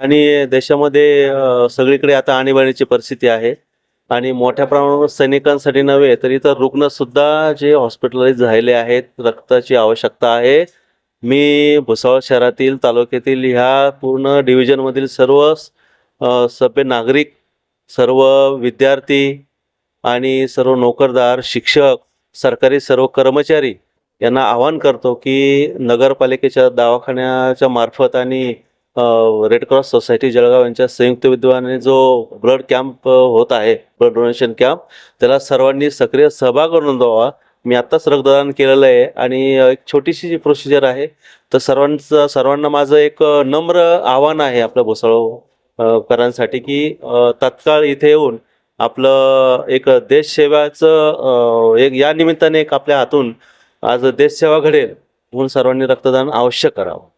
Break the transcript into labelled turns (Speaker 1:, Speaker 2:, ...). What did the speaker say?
Speaker 1: आणि देशामध्ये सगळीकडे आता आणीबाणीची परिस्थिती आहे. आणि मोठ्या प्रमाणावर सैनिकांसाठी नव्हे तर इतर रुग्ण सुद्धा जे हॉस्पिटलाइज झालेले आहेत रक्ताची आवश्यकता आहे. मी भुसावळ शहरातील तालुक्यातील ह्या पूर्ण डिव्हिजनमधील सर्व सभ्य नागरिक सर्व विद्यार्थी आणि सर्व नोकरदार शिक्षक सरकारी सर्व कर्मचारी यांना आवाहन करतो की नगरपालिकेच्या दवाखान्याच्या मार्फत आणि रेड क्रॉस सोसायटी जळगाव यांच्या संयुक्त विद्यमाने जो ब्लड कॅम्प होत आहे ब्लड डोनेशन कॅम्प त्याला सर्वांनी सक्रिय सहभाग नोंदवावा मी आत्ताच रक्तदान केलेलं आहे आणि एक छोटीशी जी प्रोसिजर आहे तर सर्वांचं सर्वांना माझं एक नम्र आव्हान आहे आपल्या भुसावळ की तत्काळ तात्काळ इथे येऊन आपलं एक देशसेवाचं एक या निमित्ताने एक आपल्या हातून आज देशसेवा घडेल म्हणून सर्वांनी रक्तदान अवश्य करावं.